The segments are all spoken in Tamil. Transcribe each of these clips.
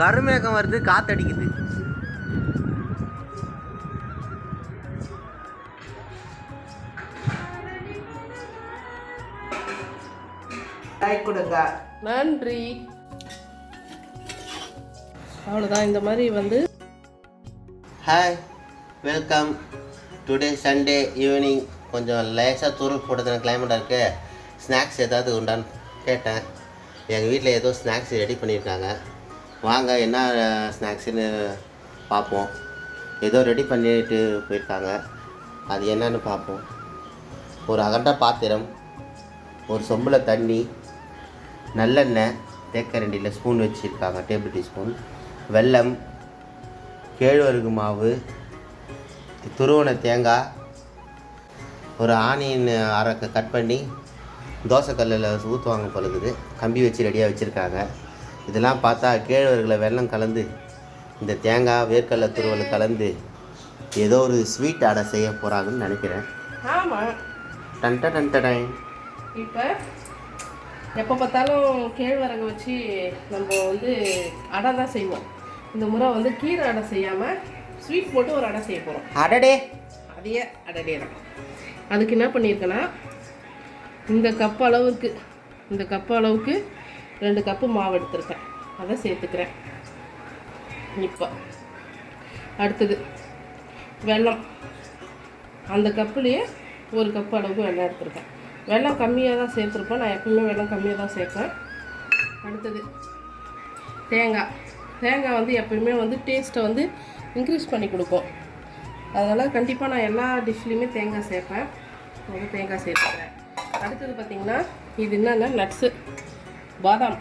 கருமேகம் வருது காத்தடிக்குது. லைக் கொடுங்க. நன்றி. அவ்வளோதான் இந்த மாதிரி வந்து hi welcome today Sunday evening கொஞ்சம் லேசாக தூரல் போட்டதுன கிளைமேட்டாக இருக்கு. ஸ்நாக்ஸ் ஏதாவது உண்டான்னு கேட்டேன். எங்கள் வீட்டில் ஏதோ ஸ்நாக்ஸ் ரெடி பண்ணியிருக்காங்க. வாங்க என்ன ஸ்நாக்ஸுன்னு பார்ப்போம். ஏதோ ரெடி பண்ணிட்டு போயிருக்காங்க. அது என்னன்னு பார்ப்போம். ஒரு அகண்ட பாத்திரம் ஒரு சொம்பில் தண்ணி நல்லெண்ணெய் தேக்கரண்டியில் ஸ்பூன் வச்சுருக்காங்க டேபிள் டீ ஸ்பூன் வெல்லம் கேழ்வரகு மாவு துருவன தேங்காய் ஒரு ஆனியன் அரைக்க கட் பண்ணி தோசைக்கல்லில் ஊற்றுவாங்க பழுகுது கம்பி வச்சு ரெடியாக வச்சுருக்காங்க. இதெல்லாம் பார்த்தா கேழ்வரகுல வெல்லம் கலந்து இந்த தேங்காய் வேர்க்கடலை துருவல் கலந்து ஏதோ ஒரு ஸ்வீட் அடை செய்ய போகிறாங்கன்னு நினைக்கிறேன். ஆமாம் டன்ட டன்டடை இப்போ எப்போ பார்த்தாலும் கேழ்வரகு வச்சு நம்ம வந்து அடை தான் செய்வோம். இந்த முறை வந்து கீரை அடை செய்யாமல் ஸ்வீட் போட்டு ஒரு அடை செய்ய போகிறோம் அடடே. அதையே அடடே தான். அதுக்கு என்ன பண்ணியிருக்கேன்னா இந்த கப் அளவுக்கு இந்த கப் அளவுக்கு ரெண்டு கப்பு மாவு எடுத்திருக்கேன். அதை சேர்த்துக்கிறேன். இப்போ அடுத்தது வெல்லம். அந்த கப்புலேயே ஒரு கப்பு அளவுக்கு வெள்ளம் எடுத்துருக்கேன். வெள்ளம் கம்மியாக தான் சேர்த்துருப்பேன். நான் எப்பவுமே வெள்ளம் கம்மியாக தான் சேர்ப்பேன். அடுத்தது தேங்காய். தேங்காய் வந்து எப்பயுமே வந்து டேஸ்ட்டை வந்து இன்க்ரீஸ் பண்ணி கொடுக்கும். அதனால் கண்டிப்பாக நான் எல்லா டிஷ்லேயுமே தேங்காய் சேர்ப்பேன். வந்து தேங்காய் சேர்த்துக்கிறேன். அடுத்தது பார்த்திங்கன்னா இது என்னென்னா நட்ஸு பாதாம்.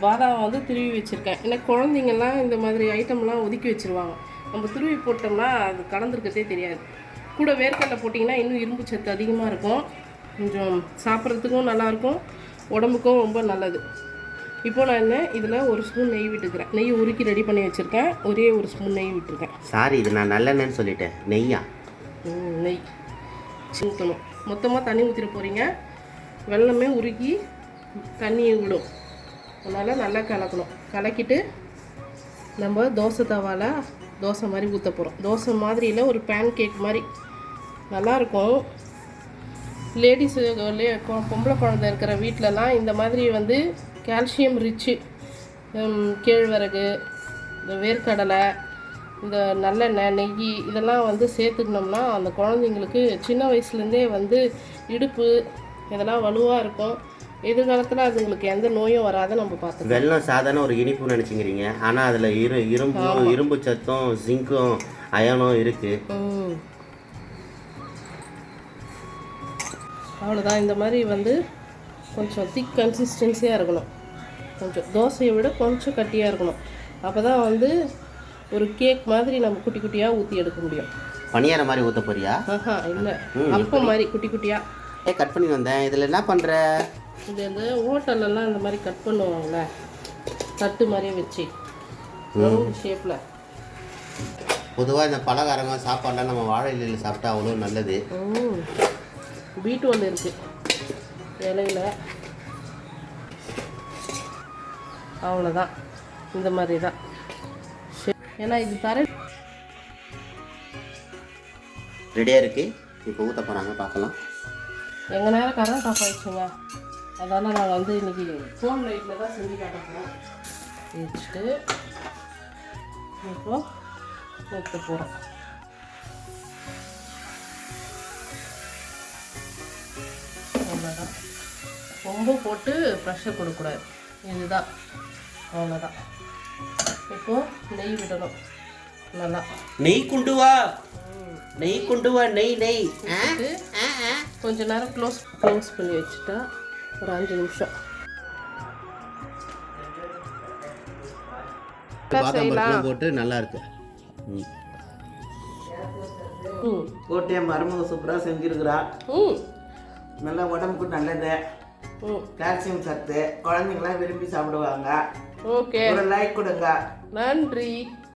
பாதாம் வந்து திருவி வச்சுருக்கேன். ஏன்னா குழந்தைங்கள்லாம் இந்த மாதிரி ஐட்டம்லாம் ஒதுக்கி வச்சுருவாங்க. நம்ம திருவி போட்டோம்னா அது கலந்துருக்கிறதே தெரியாது. கூட வேர்க்கடலை போட்டிங்கன்னா இன்னும் இரும்பு சத்து அதிகமாக இருக்கும். கொஞ்சம் சாப்பிட்றதுக்கும் நல்லாயிருக்கும் உடம்புக்கும் ரொம்ப நல்லது. இப்போ நான் என்ன இதில் ஒரு ஸ்பூன் நெய் விட்டுக்கிறேன். நெய் உருக்கி ரெடி பண்ணி வச்சுருக்கேன். ஒரே ஒரு ஸ்பூன் நெய் விட்டுருக்கேன். சாரி இது நான் நல்லெண்ணெய்னு சொல்லிட்டேன். நெய்யா? நெய். ஊற்றணும் மொத்தமாக தண்ணி ஊற்றிட போகிறீங்க வெள்ளமே உருக்கி தண்ணியை விடும். அதனால் நல்லா கலக்கணும். கலக்கிட்டு நம்ம தோசை தவால தோசை மாதிரி ஊற்ற போகிறோம் தோசை மாதிரி இல்லை ஒரு பேன் கேக் மாதிரி நல்லாயிருக்கும் லேடிஸு பொம்பளை குழந்தை இருக்கிற வீட்டிலலாம் இந்த மாதிரி வந்து கால்சியம் ரிச்சு கேழ்வரகு இந்த வேர்க்கடலை இந்த நல்லெண்ணெய் நெய் இதெல்லாம் வந்து சேர்த்துக்கினோம்னா அந்த குழந்தைங்களுக்கு சின்ன வயசுலேருந்தே வந்து இடுப்பு இதெல்லாம் வலுவாக இருக்கும். எதிர்காலத்தில் அதுங்களுக்கு எந்த நோயும் வராத நம்ம பார்த்துக்கலாம். வெள்ளம் சாதாரண ஒரு இனிப்புன்னு நினச்சிக்கிறீங்க. ஆனால் அதில் இரு இரும்பு இரும்பு சத்தும் ஜிங்க்கும் அயனும் இருக்குது அவ்வளோதான் இந்த மாதிரி வந்து கொஞ்சம் திக் கன்சிஸ்டன்சியாக இருக்கணும். கொஞ்சம் தோசையை விட கொஞ்சம் கட்டியாக இருக்கணும். அப்போ தான் வந்து ஒரு கேக் மாதிரி நம்ம குட்டி குட்டியாக ஊற்றி எடுக்க முடியும். பணியார மாதிரி ஊற்ற போறியா? ஆஹா இல்லை. அப்பம் மாதிரி குட்டி குட்டியாக ஏ கட் பண்ணி வந்தேன். இதில் என்ன பண்ணுற இது வந்து ஹோட்டல்லலாம் இந்த மாதிரி கட் பண்ணுவாங்கள்ல தட்டு மாதிரியே வச்சு. ரவுண்ட் ஷேப்பில் பொதுவாக இந்த பலகாரங்க சாப்பாடுலாம் நம்ம வாழை இலையில் சாப்பிட்டா அவ்வளோ நல்லது. பீட் ஒன்று இருக்குது இலையில. அவ்வளோதான் இந்த மாதிரி தான். ஏன்னா இது தர ரெடியாக இருக்குது இப்போ ஊற்ற போகிறாங்க பார்க்கலாம். எங்கள் நேரம் கரண்ட் ஆஃப் ஆயிடுச்சுங்க. அதனால் நாங்கள் வந்து இன்னைக்கு ஃபோன் லைட்டில் தான் செஞ்சு காட்ட போகிறோம் வச்சுட்டு இப்போ ஊற்ற போகிறோம் அவ்வளோதான் ரொம்ப போட்டு ப்ரெஷர் கொடுக்கக்கூடாது. இதுதான். அவ்வளோதான் இப்போ நெய் விடணும். நல்லா நெய் கொண்டு வா. நெய் கொண்டு வா. நெய் நெய். கொஞ்ச நேரம் க்ளோஸ் க்ளோஸ் பண்ணி வச்சுட்டா ஒரு அஞ்சு நிமிஷம். பாதாம் போட்டு நல்லா இருக்கு. ம். ம். கோட்டையை மருமக சூப்பராக செஞ்சிருக்கிறா. ம். நல்லா உடம்புக்கு நல்லது. ம். கால்சியம் சத்து. குழந்தைங்களாம் விரும்பி சாப்பிடுவாங்க. ஓகே. ஒரு லைக் கொடுங்க. நன்றி.